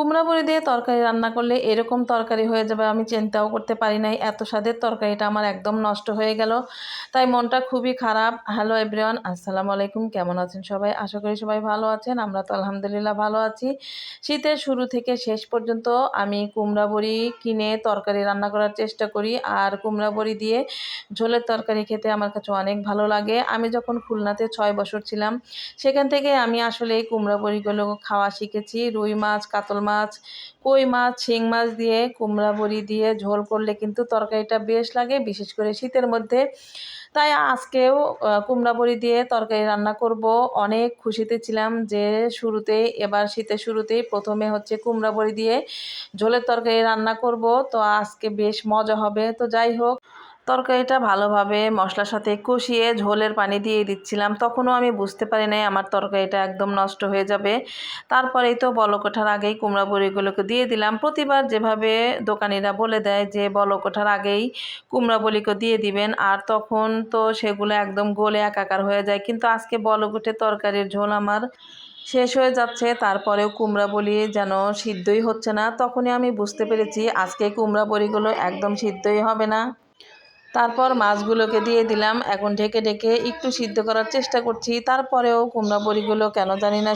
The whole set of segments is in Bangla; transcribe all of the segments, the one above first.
কুমড়া বড়ি দিয়ে তরকারি রান্না করলে এরকম তরকারি হয়ে যাবে, আমি চিন্তাও করতে পারি নাই। এত স্বাদের তরকারিটা আমার একদম নষ্ট হয়ে গেল। তাই মনটা খুবই খারাপ। হ্যালো এভরিওয়ান আসসালামু আলাইকুম। কেমন আছেন সবাই? আশা করি সবাই ভালো আছেন। আমরা তো আলহামদুলিল্লাহ ভালো আছি। শীতের শুরু থেকে শেষ পর্যন্ত আমি কুমড়া বড়ি কিনে তরকারি রান্না করার চেষ্টা করি। আর কুমড়া বড়ি দিয়ে ঝোলের তরকারি খেতে আমার কাছে অনেক ভালো লাগে। আমি যখন খুলনাতে ছয় বছর ছিলাম, সেখান থেকে আমি আসলে এই কুমড়া বড়িগুলো খাওয়া শিখেছি। রুই মাছ, কাতল মাছ কই মাছ, শিং মাছ দিয়ে, কুমড়া বড়ি দিয়ে ঝোল করলে কিন্তু তরকারিটা বেশ লাগে, বিশেষ করে শীতের মধ্যে। তাই আজকেও কুমড়া বড়ি দিয়ে তরকারি রান্না করব। অনেক খুশিতে ছিলাম যে শুরুতেই এবার শীতের শুরুতেই প্রথমে হচ্ছে কুমড়া বড়ি দিয়ে ঝোলের তরকারি রান্না করব। তো আজকে বেশ মজা হবে। তো যাই হোক তরকারিটা ভালোভাবে মশলার সাথে কষিয়ে ঝোলের পানি দিয়ে দিচ্ছিলাম। তখনও আমি বুঝতে পারি নাই আমার তরকারিটা একদম নষ্ট হয়ে যাবে। তারপরেই তো বলক ওঠার আগেই কুমড়া বড়িগুলোকে দিয়ে দিলাম। প্রতিবার যেভাবে দোকানিরা বলে দেয় যে, বলক ওঠার আগেই কুমড়া বলিকে দিয়ে দিবেন। আর তখন তো সেগুলো একদম গোলে একাকার হয়ে যায়। কিন্তু আজকে বলক উঠে তরকারির ঝোল আমার শেষ হয়ে যাচ্ছে। তারপরেও কুমড়া বলি যেন সিদ্ধই হচ্ছে না। তখনই আমি বুঝতে পেরেছি আজকে কুমড়া বড়িগুলো একদম সিদ্ধই হবে না। তারপর মাছগুলোকে দিয়ে দিলাম। এখন ঢেকে ঢেকে একটু সিদ্ধ করার চেষ্টা করছি। তারপরেও কুমড়া বড়িগুলো কেন জানি না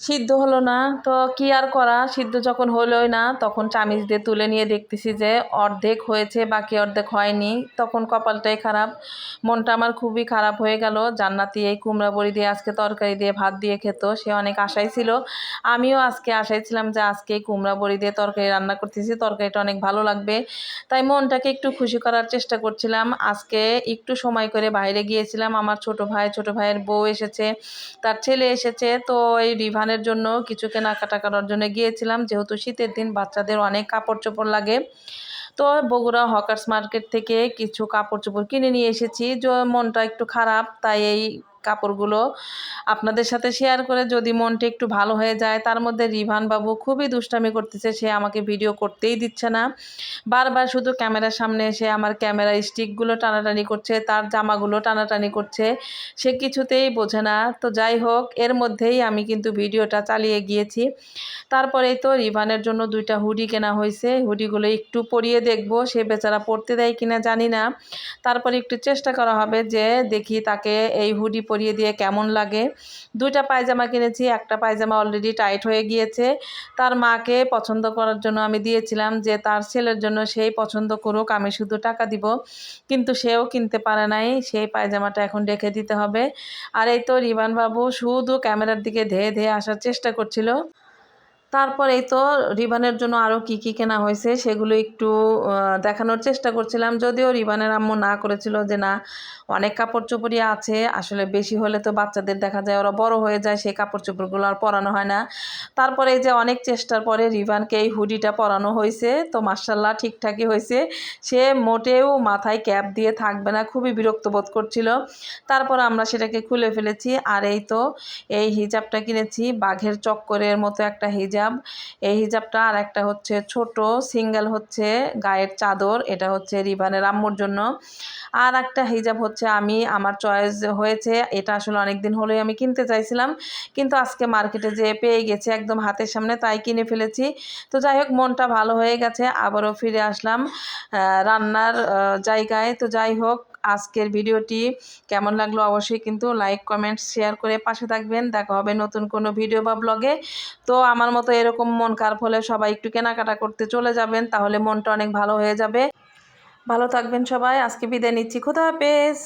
সিদ্ধ হলো না। তো কি আর করা? সিদ্ধ যখন হলোই না, তখন চামিচ দিয়ে তুলে নিয়ে দেখতেছি যে অর্ধেক হয়েছে, বাকি অর্ধেক হয়নি। তখন কপালটাই খারাপ। মনটা আমার খুবই খারাপ হয়ে গেল। জান্নাতি এই কুমড়া বড়ি দিয়ে আজকে তরকারি দিয়ে ভাত দিয়ে খেত, সে অনেক আশাই ছিল। আমিও আজকে আশাই ছিলাম যে আজকে কুমড়া বড়ি দিয়ে তরকারি রান্না করতেছি, তরকারিটা অনেক ভালো লাগবে। তাই মনটাকে একটু খুশি করার চেষ্টা করছিলাম। আজকে একটু সময় করে বাইরে গিয়েছিলাম। আমার ছোট ভাই, ছোট ভাইয়ের বউ এসেছে, তার ছেলে এসেছে। তো এই রিভানের বাচ্চাদের জন্য কিছু কেনাকাটা করার জন্য গিয়েছিলাম। যেহেতু শীতের দিন, বাচ্চাদের অনেক কাপড় চোপড় লাগে। তো বগুড়া হকার্স মার্কেট থেকে কিছু কাপড় চোপড় কিনে নিয়ে এসেছি। যে মনটা একটু খারাপ, তাই এই কাপড়গুলো আপনাদের সাথে শেয়ার করে যদি মনটা একটু ভালো হয়ে যায়, তার মধ্যে রিভান বাবু খুবই দুষ্টামি করতেছে, সে আমাকে ভিডিও করতেই দিচ্ছে না। বারবার শুধু ক্যামেরার সামনে এসে আমার ক্যামেরা স্টিকগুলো টানাটানি করছে, তার জামাগুলো টানাটানি করছে, সে কিছুতেই বোঝে না। তো যাই হোক, এর মধ্যেই আমি কিন্তু ভিডিওটা চালিয়ে গিয়েছি। তারপরেই তো রিভানের জন্য দুইটা হুডি কেনা হয়েছে, হুডিগুলো একটু পরিয়ে দেখব, সে বেচারা পড়তে দেয় কিনা জানি না। তারপরে একটু চেষ্টা করা হবে যে দেখি তাকে এই হুডি পরিয়ে দিয়ে কেমন লাগে? দুইটা পায়জামা কিনেছি, একটা পায়জামা অলরেডি টাইট হয়ে গিয়েছে। তার মাকে পছন্দ করার জন্য আমি দিয়েছিলাম যে তার ছেলের জন্য সেই পছন্দ করুক, আমি শুধু টাকা দিব। কিন্তু সেও কিনতে পারে নাই, সেই পায়জামাটা এখন রেখে দিতে হবে। আর এই তো রিবান বাবু শুধু ক্যামেরার দিকে ধেয়ে ধেয়ে আসার চেষ্টা করছিল। তারপর এই তো রিবানের জন্য আরও কি কি কেনা হয়েছে সেগুলো একটু দেখানোর চেষ্টা করছিলাম। যদিও রিবানের আম্মু না করেছিল যে না, অনেক কাপড় চোপড়ই আছে, আসলে বেশি হলে তো বাচ্চাদের দেখা যায় ওরা বড় হয়ে যায়, সেই কাপড় চোপড়গুলো আর পরানো হয় না। তারপরে এই যে অনেক চেষ্টার পরে রিবানকে এই হুডিটা পরানো হয়েছে, তো মার্শাল্লাহ ঠিকঠাকই হয়েছে। সে মোটেও মাথায় ক্যাপ দিয়ে থাকবে না, খুবই বিরক্ত বোধ করছিল। তারপর আমরা সেটাকে খুলে ফেলেছি, আর এই তো এই হিজাবটা কিনেছি, বাঘের চক্করের মতো একটা হিজাব। হিজাব এই হিজাবটা আর একটা হচ্ছে ছোট, সিঙ্গেল হচ্ছে গায়ের চাদর, এটা হচ্ছে রিবানের আম্মুর জন্য। আর একটা হিজাব হচ্ছে আমি, আমার চয়েস হয়েছে, এটা আসলে অনেক দিন হলেই আমি কিনতে চাইছিলাম, কিন্তু আজকে মার্কেটে যেয়ে পেয়ে গেছে একদম হাতের সামনে, তাই কিনে ফেলেছি। তো যাই হোক, মনটা ভালো হয়ে গেছে, আবারও ফিরে আসলাম রান্নার জায়গায়। তো যাই হোক আজকের ভিডিওটি কেমন লাগল অবশ্যই কিন্তু লাইক কমেন্ট শেয়ার করে পাশে থাকবেন। দেখা হবে নতুন কোনো ভিডিও বা ব্লগে তো আমার মতো এরকম মন খারাপ হলে সবাই একটু কেনাকাটা করতে চলে যাবেন, তাহলে মনটা অনেক ভালো হয়ে যাবে। ভালো থাকবেন সবাই, আজকে বিদায় নিচ্ছি। খুদা হাফেজ।